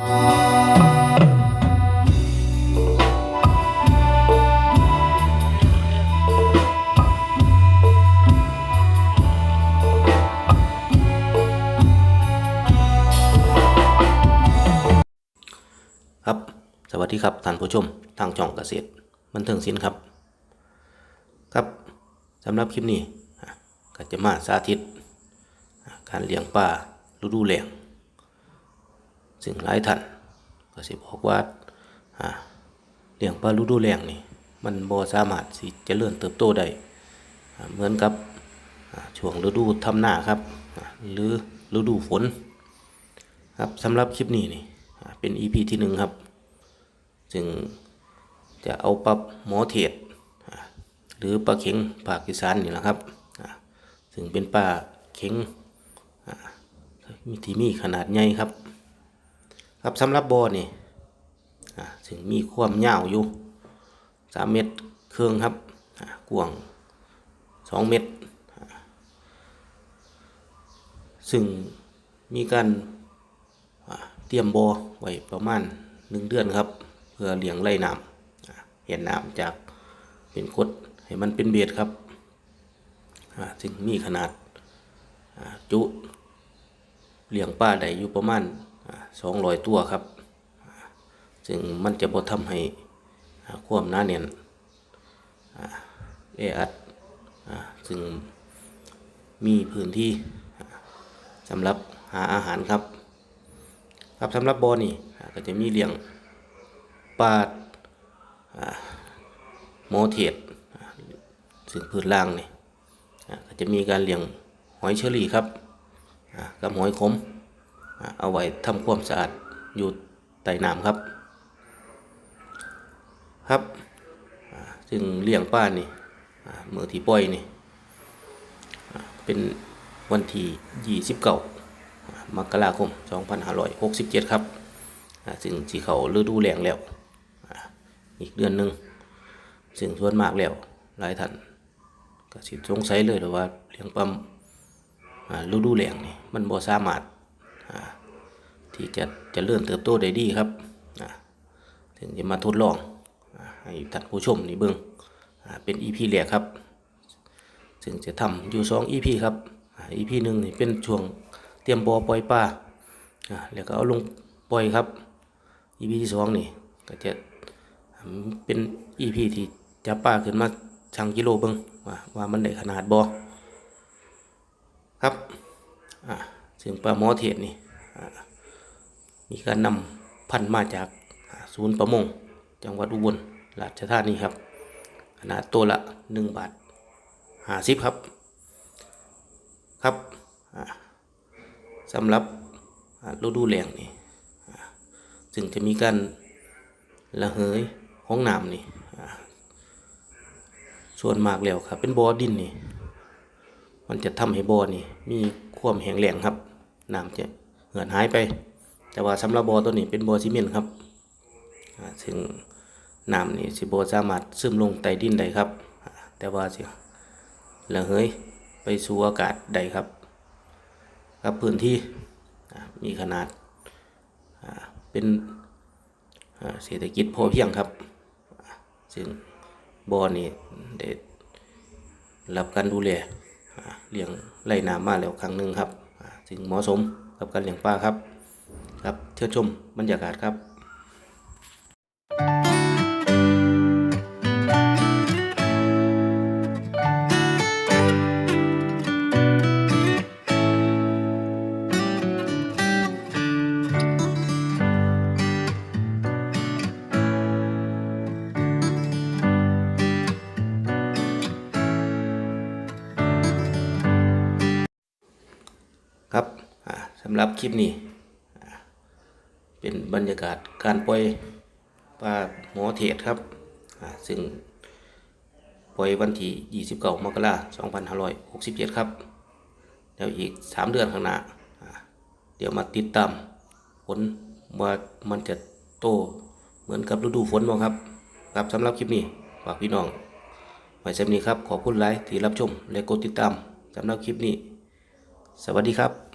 ครับ สวัสดีครับท่านผู้ชมทางช่องเกษตรบันเทิงศิลป์ครับ ครับสำหรับคลิปนี้ก็จะมาสาธิต การเลี้ยงปลาฤดูแล้ง ซึ่งหลายท่านก็สิบอกว่าเลี้ยงปลาฤดูแล้งนี่มันบ่สามารถสิเจริญเติบโตได้เหมือนกับช่วงฤดูทำหน้าครับ หรือฤดูฝนครับสำหรับคลิปนี้นี่เป็น EP ที่หนึ่งครับจึงจะเอาปรับหมอเทศหรือปลาเข็งภาคอีสานนี่แหละครับซึ่งเป็นปลาเข็งมีที่มีขนาดใหญ่ครับ ครับสำหรับบ่อนี่อ่าซึ่งมีความยาวอยู่สามเมตรครึ่องครับอ่ากว้างสองเมตร ซึ่งมีการเตรียมบ่อไว้ประมาณหนึ่งเดือนครับ เพื่อเลี้ยงไล่น้ำเห็นน้ำจากเป็นกรดให้มันเป็นเบ็ดครับซึ่งมีขนาดจุเลี้ยงปลาได้อยู่ประมาณ สองรอยตัวครับ ซึ่งมันจะบ่ทำให้ความหนาแน่นอ่าแออัดซึ่งมีพื้นที่สำหรับหาอาหารครับ ครับสำหรับบอนี่ก็จะมีเลี้ยงปลาอ่าโมเทศอ่าซึ่งพื้นล่างนี่ก็จะมีการเลี้ยงหอยเชอรี่ครับกับหอยขม เอาไว้ทำความสะอาดอยู่ใต้น้ำครับ ครับซึ่งเลี้ยงปลานี่เมื่อที่ปล่อยนี่เป็นวันที่ 29 มกราคม 2567 ครับซึ่งสีเขาฤดูแล้งแล้ว อีกเดือนหนึ่งซึ่งส่วนมากแล้วหลายท่านก็สิสงสัยเลยหรือว่าเลี้ยงปั๊มฤดูแล้งนี่มันบ่สามารถ ที่จะจะเลื่อนเติบโตได้ดีครับถึงจะมาทดลองให้ท่านผู้ชมนี่เบิ่งอ่าเป็น EP แรกครับซึ่งจะทำอยู่สอง EP ครับอ่า EP หนึ่งนี่เป็นช่วงเตรียมบ่อปล่อยปลาอ่าแล้วก็เอาลงปล่อยครับ EP ที่สองนี่ก็จะเป็น EP ที่จับปลาขึ้นมาชั่งกิโลเบิ่งว่าว่ามันได้ขนาดบ่ครับอ่า ซึ่งปลาหมอเทศนี่มีการนำพันธุ์มาจากศูนย์ประมง จังหวัดอุบลราชธานีครับ ขนาดตัวละหนึ่งบาทห้าสิบครับ ครับสำหรับฤดูแล้งนี่ซึ่งจะมีการระเหยของน้ำนี่ส่วนมากแล้วครับ เป็นบ่อดินนี่ มันจะทำให้บ่อนี่ มีความแห้งแล้งครับ น้ำจะเหือดหายไป แต่ว่าสำหรับบ่อตัวนี้เป็นบ่อซีเมนต์ครับซึ่งน้ำนี่สิบ่สามารถซึมลงใต้ดินได้ครับ แต่ว่าสิระเหยไปสู่อากาศได้ครับ ครับพื้นที่มีขนาดเป็นเศรษฐกิจพอเพียงครับ ซึ่งบ่อนี่ได้รับการดูแลเลี้ยงไร่น้ำมาแล้วครั้งหนึ่งครับ ถึงเหมาะสมกับการเลี้ยงปลาครับ ครับเชิญชมบรรยากาศครับ สำหรับคลิปนี้เป็นบรรยากาศการปล่อยปลาหมอเทศครับซึ่งปล่อยวันที่29มกราคม2567 ครับแล้วอีก 3 เดือนข้างหน้าอ่าเดี๋ยวมาติดตามผลว่ามันจะโตเหมือนกับฤดูฝนบ้างครับครับสำหรับคลิปนี้ฝากพี่น้องไว้สำนี้ครับ ขอบคุณไลค์ที่รับชมและกดติดตามสำหรับคลิปนี้ สวัสดีครับ